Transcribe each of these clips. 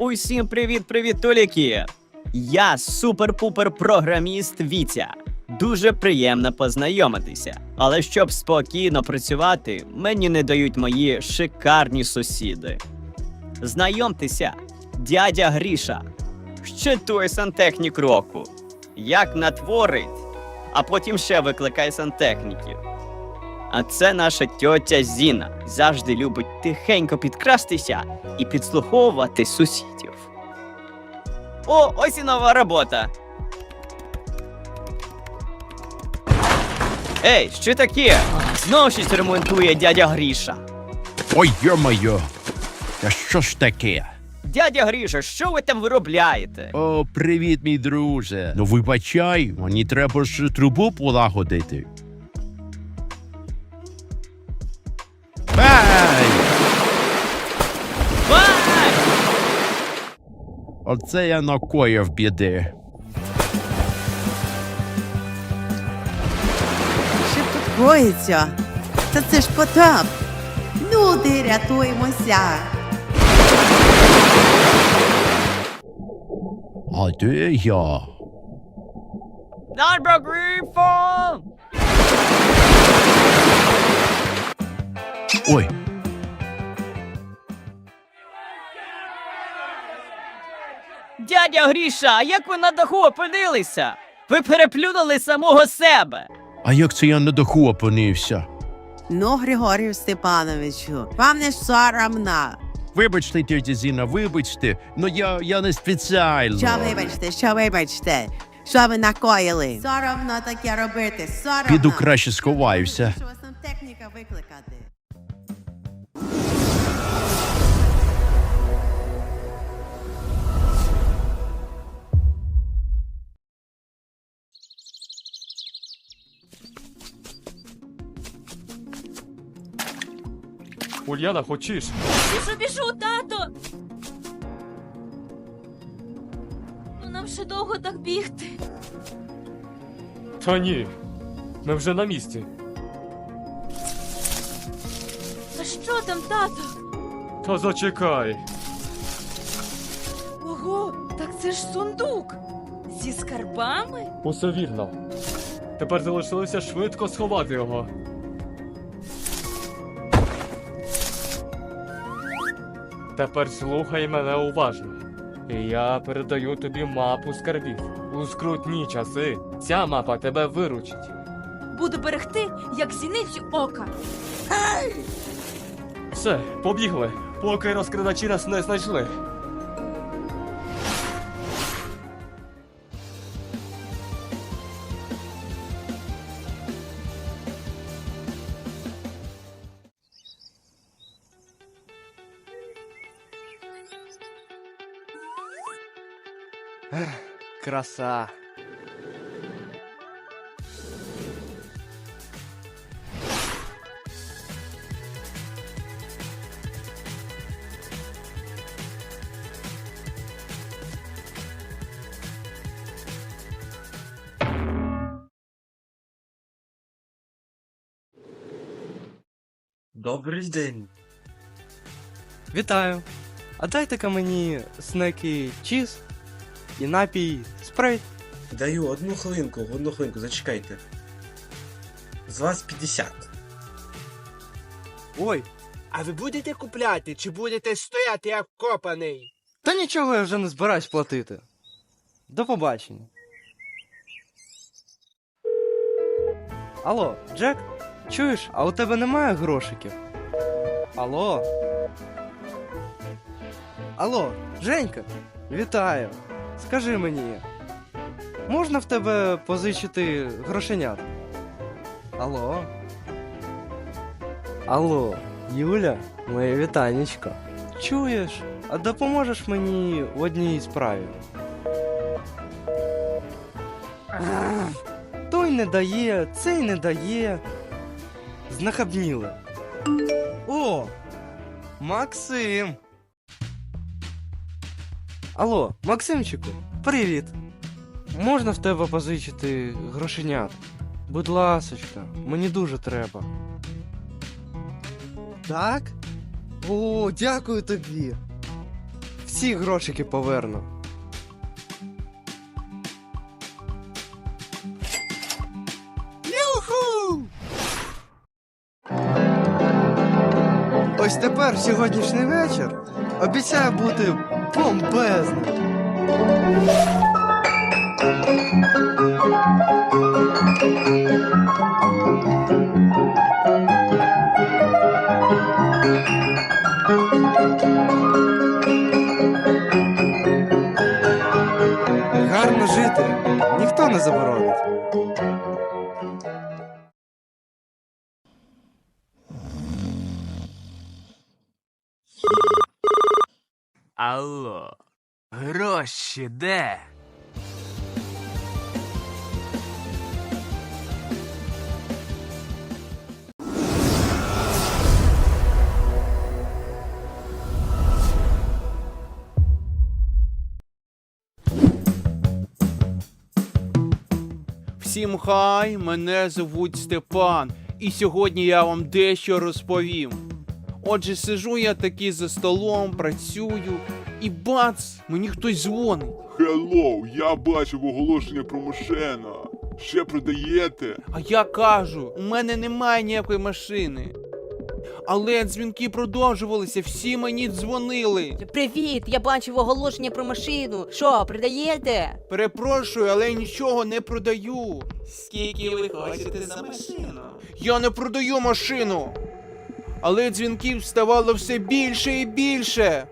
Усім привіт-привіт, Толіки! Я супер-пупер програміст Вітя. Дуже приємно познайомитися. Але щоб спокійно працювати, мені не дають мої шикарні сусіди. Знайомтеся, дядя Гріша. Ще той сантехнік року. Як натворить, а потім ще викликає сантехніків. А це наша тьотя Зіна завжди любить тихенько підкрастися і підслуховувати сусідів. О, ось і нова робота. Ей, що таке? Знову щось ремонтує дядя Гріша. Ой, йо-моє! Та що ж таке? Дядя Гріша, що ви там виробляєте? О, привіт, мій друже. Ну вибачай, мені треба ж трубу полагодити. Оце я накоїв біди. Що тут коїться? Та це ж Потап. Люди, рятуємося. А де я? Найбро Гріфон! Ой, Дядя Гріша, а як ви на даху опинилися? Ви переплюнули самого себе. а як це я на даху опинився? Ну, Григорію Степановичу, вам не соромно. Вибачте, тетя Зіна, вибачте, ну я, я не спеціально. Що вибачте, що вибачте? Що ви накоїли? Соромно таке робити, соромно. Піду краще сховаюся. Що вас там техніка викликати? Ульяна, хочеш? Біжу, біжу, тато. Ну нам ще довго так бігти. Та ні. Ми вже на місці. Та що там, тато? Та зачекай. Ого, так це ж сундук. Зі скарбами? Усе вірно. Тепер залишилося швидко сховати його. Тепер слухай мене уважно. Я передаю тобі мапу скарбів. У скрутні часи ця мапа тебе виручить. Буду берегти, як зіницю ока. Все, побігли, поки розкрадачі нас не знайшли. Краса. Добрий день. Вітаю. А дайте-ка мені снеки чіз і напій спрайт. Даю одну хвилинку, одну хвилинку, зачекайте. З вас 50. Ой, А ви будете купляти чи будете стояти як копаний? та нічого я вже не збираюсь платити. До побачення. Алло, Джек? Чуєш, а у тебе немає грошиків? Алло? Алло, Женька, вітаю. Скажи мені, можна в тебе позичити грошенят? Алло? Алло, Юля, моє вітанечко. Чуєш, а допоможеш мені в одній справі? Той не дає, цей не дає. Знахабніли. О! Максим! Алло, Максимчику, привіт. Можна в тебе позичити грошенят? Будь ласочка, мені дуже треба. Так? О, дякую тобі. всі грошики поверну. Юху! Ось тепер сьогоднішній вечір обіцяє бути бомбезним. Гарно жити ніхто не заборонить. Алло, гроші де? Всім хай, мене звуть Степан, і сьогодні я вам дещо розповім. Отже, сижу я таки за столом, працюю, і бац, мені хтось дзвонить. Хеллоу, я бачив оголошення про машина. Ще продаєте? А я кажу, у мене немає ніякої машини. Але дзвінки продовжувалися, всі мені дзвонили. Привіт, я бачив оголошення про машину. Що, продаєте? Перепрошую, але нічого не продаю. Скільки ви хочете за машину? Я не продаю машину. Але дзвінків ставало все більше і більше.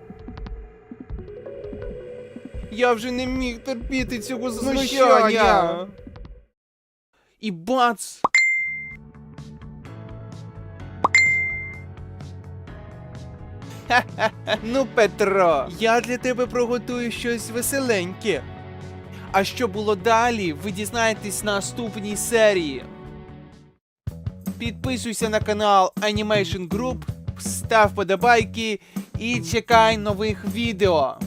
Я вже не міг терпіти цього знущання. І бац! Ну, Петро, я для тебе приготую щось веселеньке. А що було далі, ви дізнаєтесь на наступній серії. Підписуйся на канал Animation Group, став подобайки і чекай нових відео.